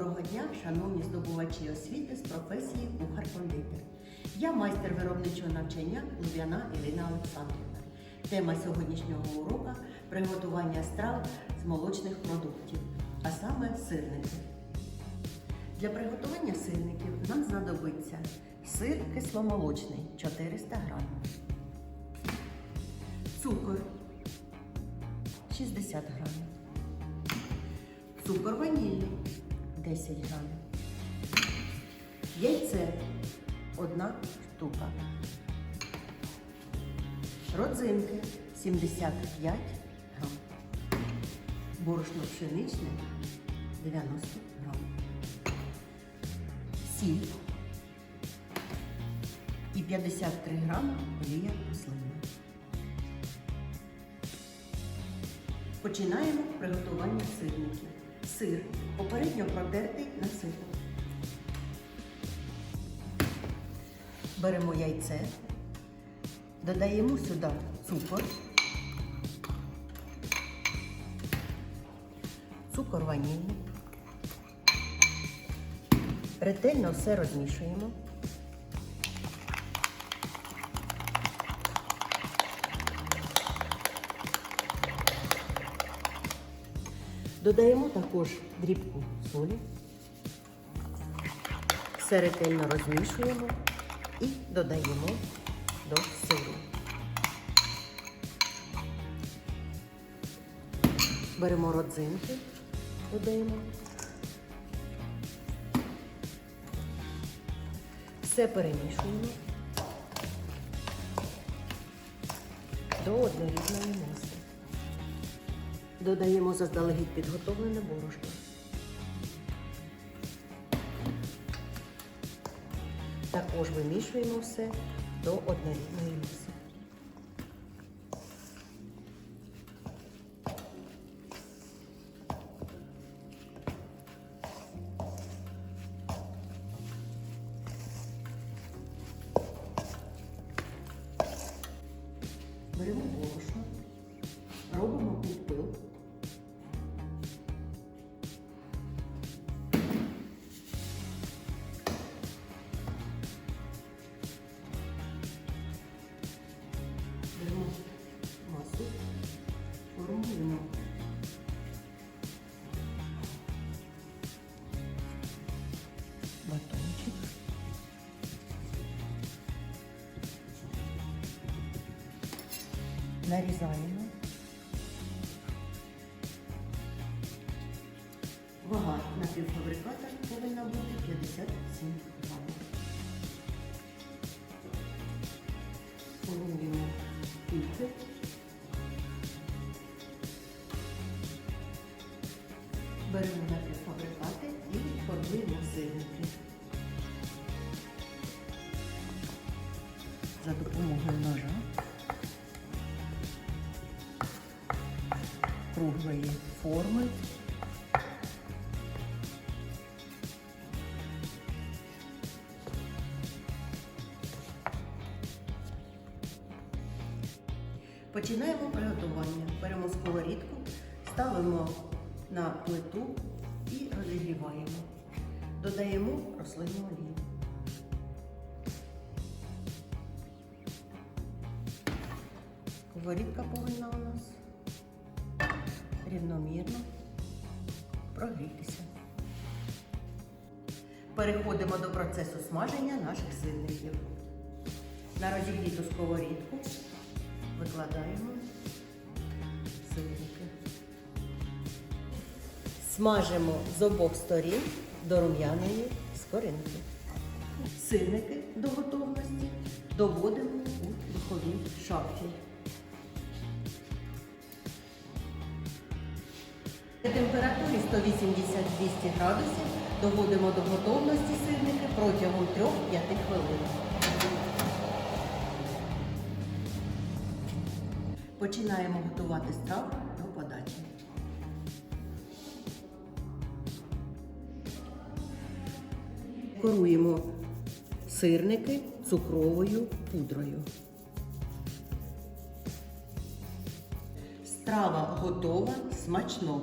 Доброго дня, шановні здобувачі освіти з професії кухар-кондитер. Я майстер виробничого навчання Луб'яна Ірина Олександрівна. Тема сьогоднішнього уроку приготування страв з молочних продуктів, а саме сирники. Для приготування сирників нам знадобиться сир кисломолочний 400 г, цукор 60 г, цукор ванільний 10 грамів. Яйце одна штука. Родзинки 75 грам. Борошно пшеничне 90 грам. Сіль і 53 грами олія рослинна. Починаємо приготування сирників. Сир попередньо продертий на сито. Беремо яйце, додаємо сюди цукор, цукор ванільний. Ретельно все розмішуємо. Додаємо також дрібку солі. Все ретельно розмішуємо і додаємо до сиру. Беремо родзинки, додаємо. Все перемішуємо до однорідної маси. Додаємо заздалегідь підготовлене борошно. Також вимішуємо все до однорідної маси. Нарізаємо. Вага напівфабриката повинна бути 57 грамів. Формуємо кульки. Беремо напівфабрикати і формуємо сирники. За допомогою ножа круглої форми Починаємо приготування. Беремо сковорідку, ставимо на плиту і розігріваємо. Додаємо рослинну олію. Сковорідка повинна у нас рівномірно прогрітися. Переходимо до процесу смаження наших сирників. На розігріту сковорідку викладаємо сирники. Смажимо з обох сторін до рум'яної скоринки. Сирники до готовності доводимо у духовій шафі. При температурі 180-200 градусів доводимо до готовності сирники протягом 3-5 хвилин. Починаємо готувати страву до подачі. Коруємо сирники цукровою пудрою. Страва готова смачного.